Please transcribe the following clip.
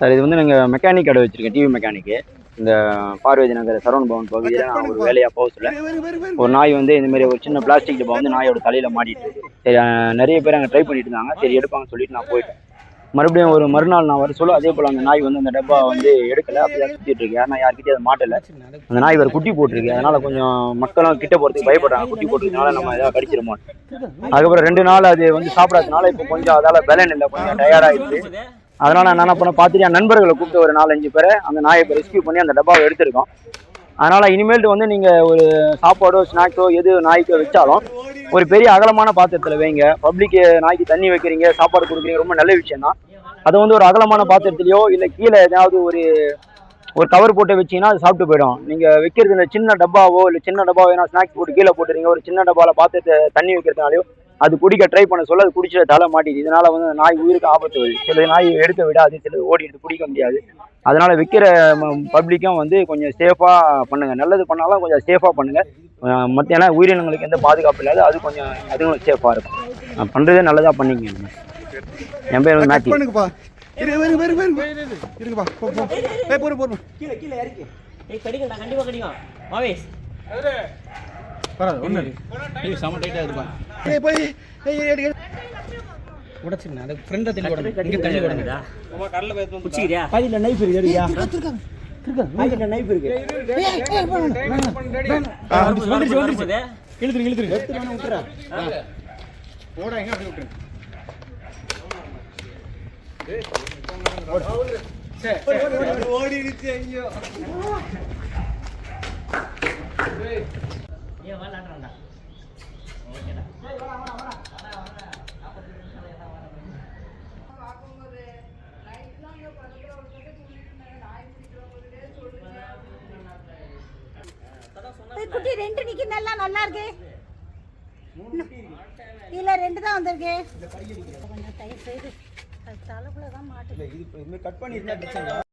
Sir இது வந்து நாங்கள் மெக்கானிக் கடை வச்சிருக்கேன் டிவி மெக்கானிக்கு இந்த பார்வதி நகர் சரவண பவன் பகுதியில் நான் ஒரு வேலையாக போக சொல்ல. ஒரு நாய் வந்து இந்த மாதிரி ஒரு சின்ன பிளாஸ்டிக் டப்பா வந்து நாயோட தலையில் மாட்டிட்டு சரி நிறைய பேர் அங்கே ட்ரை பண்ணிட்டு இருந்தாங்க. சரி எடுப்பாங்கன்னு சொல்லிட்டு நான் போயிட்டேன். மறுபடியும் ஒரு மறுநாள் நான் வர சொல்ல அதே போல் அந்த நாய் வந்து அந்த டப்பா வந்து எடுக்கல. அப்படியே சுற்றிட்டு இருக்கு. ஏன்னா யார்கிட்டயும் அதை மாட்டல. அந்த நாய் வேறு குட்டி போட்டிருக்கு. அதனால கொஞ்சம் மக்களும் கிட்ட போகிறதுக்கு பயப்படுறாங்க. குட்டி போட்டிருக்கனால நம்ம ஏதாவது கடிச்சிருமோ அதுக்கப்புறம் ரெண்டு நாள் அது வந்து சாப்பிடாதனால இப்போ கொஞ்சம் அதால பலன் இல்லை. கொஞ்சம் டயர்டாகிடுச்சு அதனால நான் என்ன பண்ண பார்த்துட்டு என் நண்பர்களை கூப்பிட்டு ஒரு நாலஞ்சு பேரை அந்த நாயை இப்போ ரெஸ்கியூ பண்ணி அந்த டப்பாவை எடுத்திருக்கோம். அதனால் இனிமேல்ட்டு வந்து நீங்கள் ஒரு சாப்பாடோ ஸ்நாக்ஸோ எது நாய்க்கோ வச்சாலும் ஒரு பெரிய அகலமான பாத்திரத்தில் வைங்க. பப்ளிக் நாய்க்கு தண்ணி வைக்கிறீங்க சாப்பாடு கொடுக்குறீங்க ரொம்ப நல்ல விஷயம் தான் அதை வந்து ஒரு அகலமான பாத்திரத்துலையோ இல்லை கீழே ஏதாவது ஒரு ஒரு கவர் போட்டு வச்சீங்கன்னா அது சாப்பிட்டு போயிடும். நீங்க வைக்கிறது இந்த சின்ன டப்பாவோ இல்ல சின்ன டப்பாவோ ஏன்னா ஸ்நாக்ஸ் போட்டு கீழே போட்டுறீங்க. ஒரு சின்ன டப்பால பாத்திரத்தை தண்ணி வைக்கிறதுனாலயோ அது குடிக்க ட்ரை பண்ண சொல்ல அது குடிச்சிட தலை மாட்டிது இதனால வந்து நாய் உயிருக்கு ஆபத்து வருது. சில நாய் எடுக்க விடாது சில ஓடி எடுத்து பிடிக்க முடியாது. அதனால விற்கிற பப்ளிக்கும் வந்து கொஞ்சம் சேஃபாக பண்ணுங்க. நல்லது பண்ணாலும் கொஞ்சம் சேஃபாக பண்ணுங்க. அஹ் மத்த ஏன்னா உயிரினங்களுக்கு எந்த பாதுகாப்பு இல்லாத அது கொஞ்சம் அதுவும் சேஃபாக இருக்கும். பண்ணுறதே நல்லதாக பண்ணிங்க நீங்க. என் பேர் வந்து மேத்யூ. பண்ணுங்கப்பா இரு இரு இரு. இரு இருக்குப்பா போ போ. ஏய் போடு போடு கீழே கீழே இறக்கி. ஏய் கடிக்கடா கண்டிப்பா கடிக்கும் மாவேஷ் பரவாயில்ல ஒண்ணு ஏய் செம டைட்டா இருக்குப்பா ஏய் போய் ஏய் ஏய் அது ஃப்ரெண்டை தள்ளி இங்கே தள்ளி நைஃப் இருக்கு பாதியில் நைஃப் இருக்கு. வந்துருச்சு வந்துருச்சு. விட்டுறா. எங்க அப்படி விட்டுரு? ஓடிடுச்சு ஐயோ ஏன் குட்டி ரெண்டு நிக்கிறதெல்ல நல்லா இருக்கு. இல்ல ரெண்டு தான் வந்திருக்கு. கொஞ்சம் தயவு தலைக்குள்ள தான் இது கட் பண்ணிருந்தா